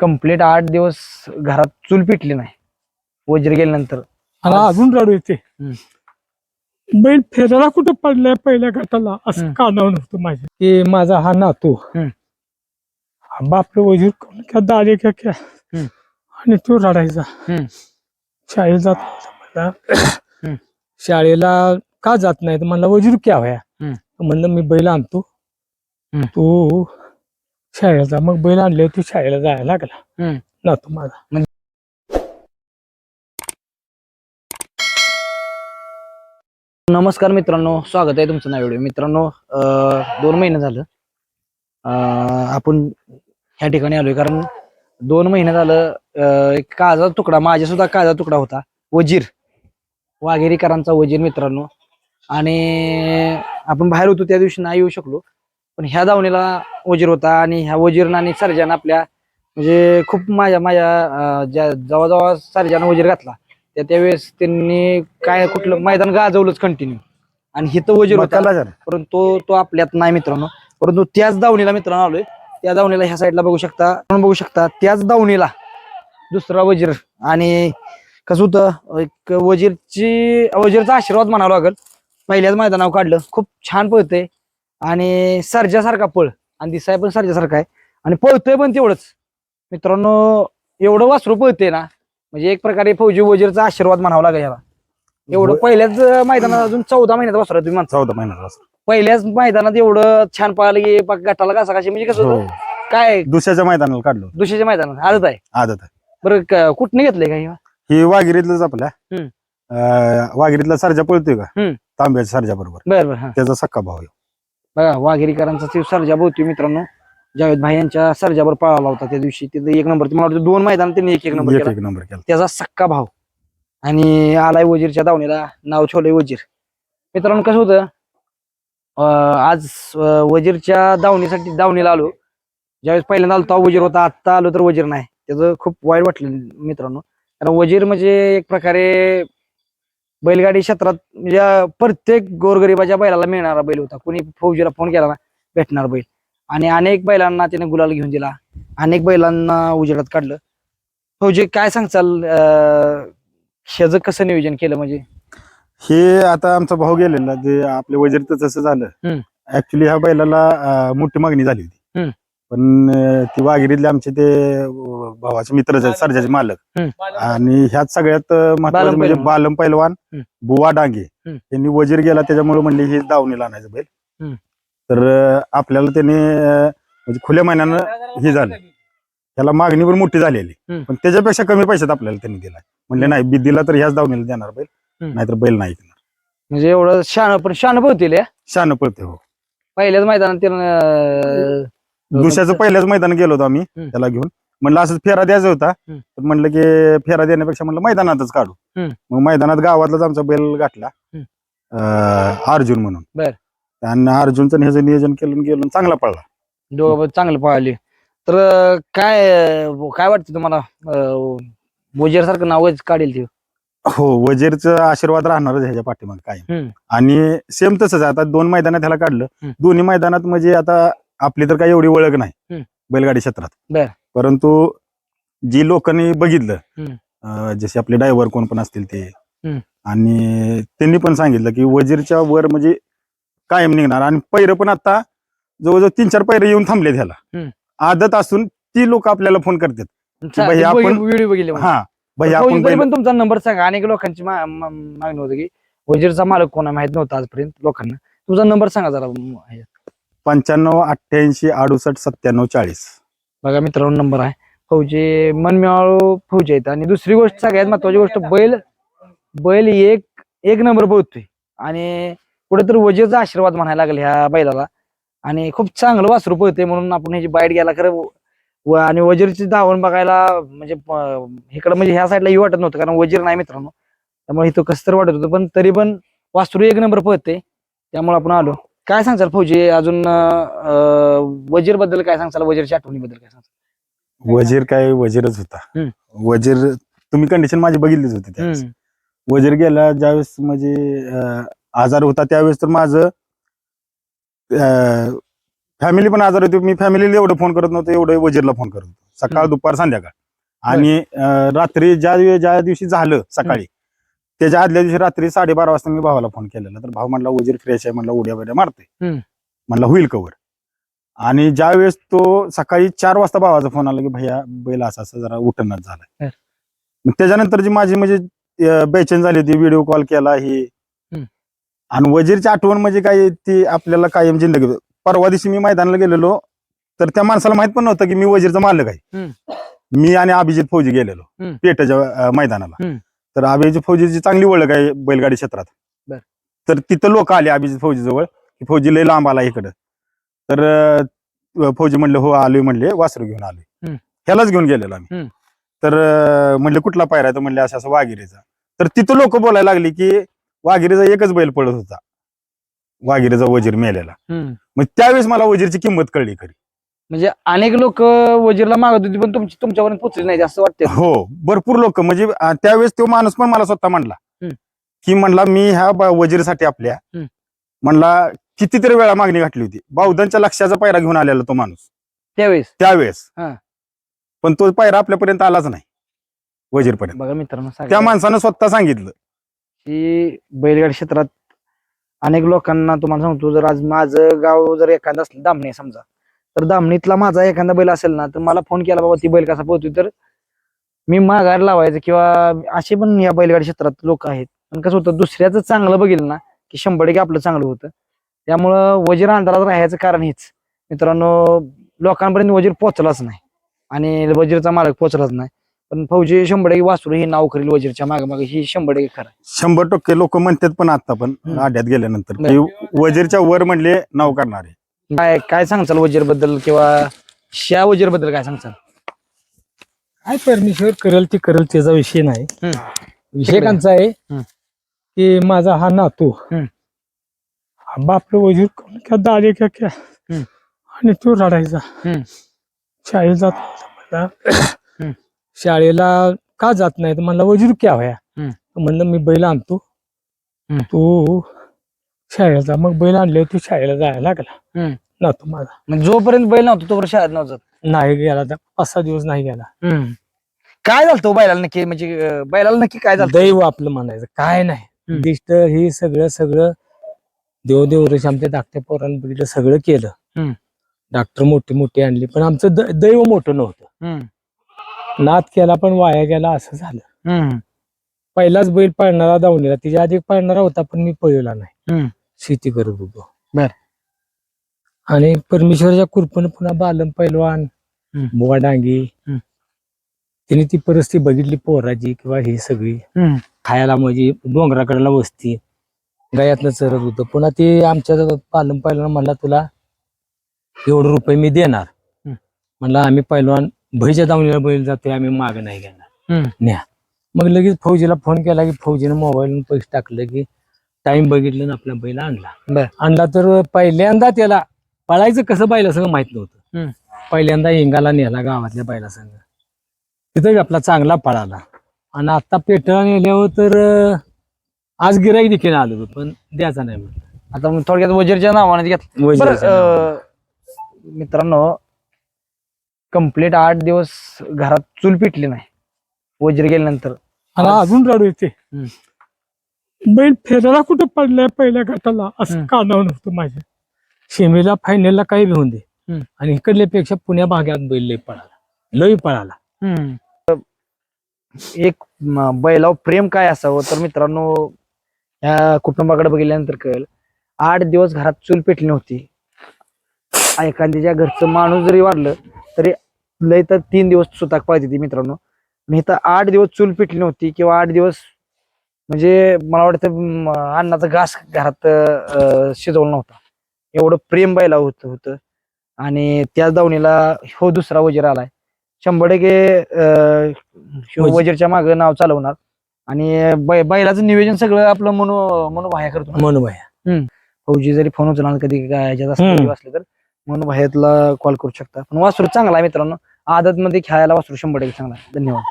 Complete आठ दिवस घरात चूल पिटली नाही वजीर गेल्यानंतर अजून रडू येते. बैल फेरायला कुठं पडलाय पहिल्या गटाला असं. कानावर नव्हतं माझे की माझा हा नातू बापलं वजीर कोण क्या दारे क्या क्या. आणि तो रडायचा. शाळेत जात. मला शाळेला का जात नाही तर म्हणला वजीर क्या व्हाया. म्हणलं मी बैल आणतो. तू शाळेला. जा मग बैल आणले तू शाळेला जायला लागला. हम्म. नातू माझा. नमस्कार मित्रांनो स्वागत आहे तुमचं व्हिडिओ. मित्रांनो दोन महिने झालं. आपण ह्या ठिकाणी आलोय. कारण दोन महिने झालं एक काळाचा तुकडा माझ्या सुद्धा काळाचा तुकडा होता. वजीर वाघेरीकरांचा वजीर मित्रांनो. आणि आपण बाहेर होतो त्या दिवशी नाही येऊ शकलो. पण ह्या दावणीला वजीर होता आणि ह्या वजीरनं आणि सर्जन आपल्या म्हणजे खूप माझ्या माझ्या ज्या जेव्हा सर्जन वजीर घातला त्या त्यावेळेस त्यांनी काय कुठलं मैदान गाजवलंच कंटिन्यू आणि हिथं वजीर होता परंतु तो तो आपल्यात नाही मित्रांनो. परंतु त्याच दावणीला मित्रांनो आलोय. त्या दावणीला ह्या साईडला बघू शकता बघू शकता त्याच दावणीला दुसरा वजीर आणि कसं होतं एक वजीरची वजीरचा आशीर्वाद म्हणावा लागेल. पहिल्याच मैदानावर काढलं खूप छान पळतंय. आणि सर्जासारखा पळ. आणि दिसाय पण सर्जासारखा आहे. आणि पळतोय पण तेवढंच. मित्रांनो एवढं वासरू पळतंय ना म्हणजे एक प्रकारे फौजी वजीरचा आशीर्वाद म्हणावा लागेल याला. एवढं पहिल्याच मैदानात अजून चौदा महिन्यात वासरू तुम्ही म्हणता चौदा महिन्याचा असतो. पहिल्याच मैदानात एवढं छान पळालं की गटाला कसा कशी म्हणजे कसं हो. काय? दुसऱ्याच्या मैदानाला काढलो दुसऱ्याच्या मैदानात. आदत आहे. आदत आहे. बरं कुठनं घेतलंय का हे? वाघिरीतलंच आपल्या. वाघिरीतला सर्जा पळतोय का. तांब्याच्या सर्जा बरोबर बरं बरं त्याचा सक्का भाव आहे. बघा वाघेरीकरांचा ते सर्जा भोवती मित्रांनो. जावेद भाई यांच्या सर्जावर पळाला होता त्या दिवशी. तिथे एक नंबर मला वाटतं दोन मैदान त्यांनी एक एक नंबर एक केला? एक नंबर केला. त्याचा सक्का भाव. आणि आलाय वजीरच्या दावणीला नाव ठेवलंय वजीर. मित्रांनो कसं होतं? अं, आज अं, वजीरच्या दावणीसाठी दावणीला आलो. ज्यावेळेस पहिल्यांदा आलो तेव्हा वजीर होता. आत्ता आलो तर वजीर नाही. त्याचं खूप वाईट वाटलं मित्रांनो. कारण वजीर म्हणजे एक प्रकारे बैलगाडी क्षेत्रात म्हणजे प्रत्येक गोरगरिबाच्या बैलाला मिळणारा बैल होता. कोणी फौजीला फोन केला ना भेटणार बैल. आणि अनेक बैलांना त्याने गुलाल घेऊन दिला. अनेक बैलांना उजेडात काढलं. फौजी काय सांगचाल ह्याचं कसं नियोजन केलं म्हणजे? हे आता आमचा भाऊ गेलेला जे आपल्या वजीरचं तसं झालं. हम्म. ऍक्च्युली ह्या बैलाला अं, मोठी मागणी झाली होती. हम्म. पण ती वाघिरीतले आमचे ते भावाचे मित्रच आहेत सर्जाचे मालक आणि ह्यात सगळ्यात महत्वाचं म्हणजे. बालम पैलवान. बुवा डांगे. यांनी वजीर गेला त्याच्यामुळे म्हणले हे दावणीला आणायचं बैल. तर आपल्याला त्याने म्हणजे खुल्या महिन्यानं हे झालं त्याला मागणी पण मोठी झालेली. पण त्याच्यापेक्षा कमी पैशात आपल्याला त्यांनी दिला म्हणले नाही बी दिला तर ह्याच दावणीला देणार बैल. नाहीतर बैल नाही देणार म्हणजे एवढं शान पण शान या शान पळते हो पहिल्याच मैदानात दुसऱ्याचं पहिल्याच मैदान गेलो होतो आम्ही हम्म. त्याला घेऊन म्हणलं असंच फेरा द्यायचा होता हम्म. तर म्हणलं की फेरा देण्यापेक्षा म्हणलं मैदानातच काढू हम्म. मग मैदानात गावातलाच आमचा बैल गाठला हम्म. अं, अर्जुन म्हणून बर. आणि अर्जुनचं ह्याचं नियोजन केलं गेलो आणि चांगला दोघं पण चांगलं पळाले तर अं, काय अं, काय वाटतं तुम्हाला वजीर सारखं नावच काढेल ते हो वजीरचं आशीर्वाद राहणारच ह्याच्या पाठीमागे काय. आणि सेम तसंच आहे आता दोन मैदानात ह्याला काढलं हम्म. दोन्ही मैदानात म्हणजे आता आपली तर काही एवढी ओळख नाही. बैलगाडी क्षेत्रात बर. परंतु जी लोकांनी बघितलं जसे आपले ड्रायव्हर कोण पण असतील ते. आणि त्यांनी पण सांगितलं की वजीरच्या वर म्हणजे कायम निघणार आणि पैर पण आता जवळजवळ तीन चार पैर येऊन थांबले त्याला. आदत असून ती लोक आपल्याला फोन करतात आपण- व्हिडिओ म्हणजे. हा पण तुमचा नंबर सांगा अनेक लोकांची मागणी होती की वजीरचा मालक कोण माहीत नव्हता आजपर्यंत लोकांना तुमचा नंबर सांगा जरा. पंच्याण्णव अठ्ठ्याऐंशी अडुसष्ट सत्त्याण्णव चाळीस. बघा मित्रांनो नंबर आहे. फौजे मनमिळाळू फौजे आहेत. आणि दुसरी गोष्ट सगळ्यात महत्वाची गोष्ट बैल बैल एक एक नंबर पोहोचतोय आणि कुठेतरी वजेचा आशीर्वाद म्हणायला लागले ह्या बैलाला. आणि खूप चांगलं वासरू पळते म्हणून आपण ह्याची बाईट घ्यायला खरं व आणि वजीरची धावण बघायला म्हणजे इकडं म्हणजे ह्या साईडला ही वाटत नव्हतं कारण वजीर नाही मित्रांनो. त्यामुळे इथं कसं तर वाटत होतं पण तरी पण वासरू एक नंबर पळते त्यामुळे आपण आलो. काय सांगचाल फौजी? अजून वजीरबद्दल काय सांगचाल वजीरच्या आठवणीबद्दल काय सांगचाल वजीर काय वजीरच होता. वजीर तुम्ही कंडिशन माझी बघितलीच होती त्यावेळेस. वजीर गेला ज्यावेळेस म्हणजे आजार होता त्यावेळेस तर माझं फॅमिली पण आजार होती. मी फॅमिलीला एवढं फोन करत नव्हतो एवढं वजीरला फोन करत होतो. सकाळ. दुपार संध्याकाळ. आणि रात्री ज्या ज्या दिवशी झालं सकाळी त्याच्या आदल्या दिवशी रात्री साडेबारा वाजता मी भावाला फोन केलेला तर भाऊ म्हणला वजीर फ्रेश आहे म्हणला उड्या बिड्या मारते. म्हणला होईल कवर आणि ज्या वेळेस तो सकाळी चार वाजता भावाचा फोन आला की भैया बैल असा असं जरा उठणच झालाय हं. मग त्याच्यानंतर जी माझी म्हणजे बेचैन झाली होती व्हिडिओ कॉल केला ही. आणि वजीरची आठवण म्हणजे काय ती आपल्याला कायम जिंदगी परवा दिवशी मी मैदानाला गेलेलो तर त्या माणसाला माहीत पण नव्हतं की मी वजीरचा मालक आहे मी आणि अभिजित फौजी गेलेलो. पेटाच्या मैदानाला. तर अभिजित फौजीची चांगली ओळख आहे बैलगाडी क्षेत्रात. बर. तर तिथं लोक आले अभिजित फौजी जवळ की फौजी लय लांब आला इकडं. तर अं, फौजी म्हणले हो आलोय म्हणले वासरू घेऊन आलोय. हम्म. ह्यालाच घेऊन गेलेलो आम्ही. हम्म. तर अं, म्हणले कुठला पायरा तर म्हणले असं असं वाघिरीचा. तर तिथं लोक बोलायला लागली की वाघिरीचा एकच बैल पडत होता. वाघिरीचा वजीर मेलेला. हम्म. मग त्यावेळेस मला वजीरची किंमत कळली खरी. म्हणजे अनेक लोक वजीरला मागत होती पण तुमची तुमच्यापर्यंत पोहोचली नाही असं वाटतं हो भरपूर लोक. म्हणजे अं, त्यावेळेस तो माणूस पण मला स्वतः म्हणला. हम्म. की म्हणला मी ह्या ब- वजीरसाठी आपल्या. हम्म. म्हणला कितीतरी वेळा मागणी घातली होती. बावधनच्या लक्षाचा पायरा घेऊन आलेला तो माणूस. त्यावेळेस? त्यावेळेस. हा. पण तो पायरा आपल्यापर्यंत आलाच नाही. वजीरपर्यंत. बघा मित्रांनो त्या सांगा माणसानं स्वतः सांगितलं. की बैलगाडी क्षेत्रात अनेक लोकांना तुम्हाला सांगतो जर आज माझं गाव जर एखादं असलं दामणी समजा. तर दामणीतला माझा एखादा बैल असेल ना तर मला फोन केला बाबा ती बैल कसा पोहतोय तर मी माघार लावायचं किंवा असे पण या बैलगाडी क्षेत्रात लोक आहेत. पण कसं होतं दुसऱ्याचं चांगलं बघितलं ना की शंभर टक्के आपलं चांगलं होतं. त्यामुळं वजीर अंधारात राहायचं कारण हेच. मित्रांनो लोकांपर्यंत वजीर पोचलाच नाही. आणि वजीरचा मालक पोचलाच नाही. पण फौजी शंभर टक्के वासरू हे नाव करेल वजीरच्या मागे मागे ही शंभर टक्के खरं. शंभर टक्के लोक म्हणतात पण आता पण. आड्यात गेल्यानंतर वजीरच्या वर म्हणले नाव करणारे. काय काय सांगचाल वजीरबद्दल किंवा शा वजीरबद्दल काय सांगचाल काय परमेश्वर करेल ते करेल त्याचा विषय नाही हम्म. विषय कांचा आहे हम्म. की माझा हा नातू हम्म. हा बापलं वजीर कोण क्या दाले क्या क्या हम्म. आणि तो रडायचा हम्म. शाळेत जात नव्हता हम्म. मला. शाळेला का जात नाही तर म्हणला वजीर क्या हम्म. तर म्हणलं मी बैल आणतो हम्म. तू शाळेला जा. मग बैल आणले तू शाळेला जायला लागला. हम्म. नातू माझा. जोपर्यंत बैल नव्हता तोपर्यंत शाळेत नव्हतं. नाही गेला त्या पाच सहा दिवस नाही गेला. काय झालं तो बैलाला नक्की? म्हणजे अं, बैलाला नक्की काय झालं? दैव आपलं म्हणायचं. काय नाही. हम्म. दिष्ट हे सगळं सगळं देवदेव ऋषी आमच्या धाकट्या पोरांनी बघितलं सगळं केलं. हम्म. डॉक्टर मोठे मोठे आणले. पण आमचं द- दैव मोठं नव्हतं. हम्म. नाद केला पण वाया गेला असं झालं. हम्म. पहिलाच बैल पाळणारा दावणीला तिच्या आधी पाळणारा होता पण मी पळवला नाही. शेती करत होतो बर. आणि परमेश्वराच्या कृपेनं पुन्हा बालम पैलवान हम्म. बुवा डांगी हम्म. तिने ती परिस्थिती बघितली पोराची किंवा ही सगळी हम्म. खायला म्हणजे डोंगराकडला वस्ती गायातनं चरत होतं पुन्हा ते आमच्या पालन पहिलवान म्हणला तुला एवढं रुपये मी देणार हम्म. म्हणला आम्ही पहिलवान भैच्या दावणीला बैल जातोय आम्ही माग नाही घेणार हम्म. न्या मग लगेच फौजीला फोन केला की फौजीनं मोबाईल पैसे टाकलं की टाइम बघितलं आणि आपला बैल आणला. बर. आणला तर पहिल्यांदा त्याला पळायचं कसं बैला संग माहीत नव्हतं. पहिल्यांदा इंगाला नेला गावातल्या बैला संग तिथं आपला चांगला पळाला. आणि आता पेटला नेल्यावर तर आज गिराईक देखील आलो पण द्यायचा नाही म्हणलं आता मग थोडक्यात वजीरच्या नावाने घेतलं. बरं वजीराच्या नावानं. अं, मित्रांनो कंप्लीट आठ दिवस घरात चूल पिटली नाही. वजीर गेल्यानंतर. आणि अजून रडू येते. हम्म. बैल फेरायला कुठं पडलाय पहिल्या गटाला? असं हम्म. कानावर नव्हतं माझ्या. सेमीला फायनलला काही घेऊन दे. हम्म. आणि इकडल्यापेक्षा पुण्या भागात बैल लय पळाला. लय पळाला. एक म, बैलावर प्रेम काय असावं? तर मित्रांनो या कुटुंबाकडे बघितल्यानंतर कळेल. आठ दिवस घरात चूल पेटली नव्हती. एखाद्याच्या घरचं माणूस जरी वाढलं तरी लय तर तीन दिवस सुताक पाहिजे ती मित्रांनो. मी तर आठ दिवस चूल पेटली नव्हती किंवा आठ दिवस म्हणजे मला वाटतं अन्नाचा घास घरात शिजवला नव्हता. एवढं प्रेम बैला होत होतं. आणि त्याच दावणीला हो दुसरा वजीर आलाय. शंभर टक्के. वजीरच्या मागे नाव चालवणार. आणि बैलाचं नियोजन सगळं आपलं मनो मनोभाया करतो. मनोभाया. फौजी जरी फोन उचलणार कधी असलं तर मनोभायातला कॉल करू शकता. पण वासरू चांगला आहे मित्रांनो. आदत मध्ये खेळायला वासरू शंभर टक्के चांगला धन्यवाद.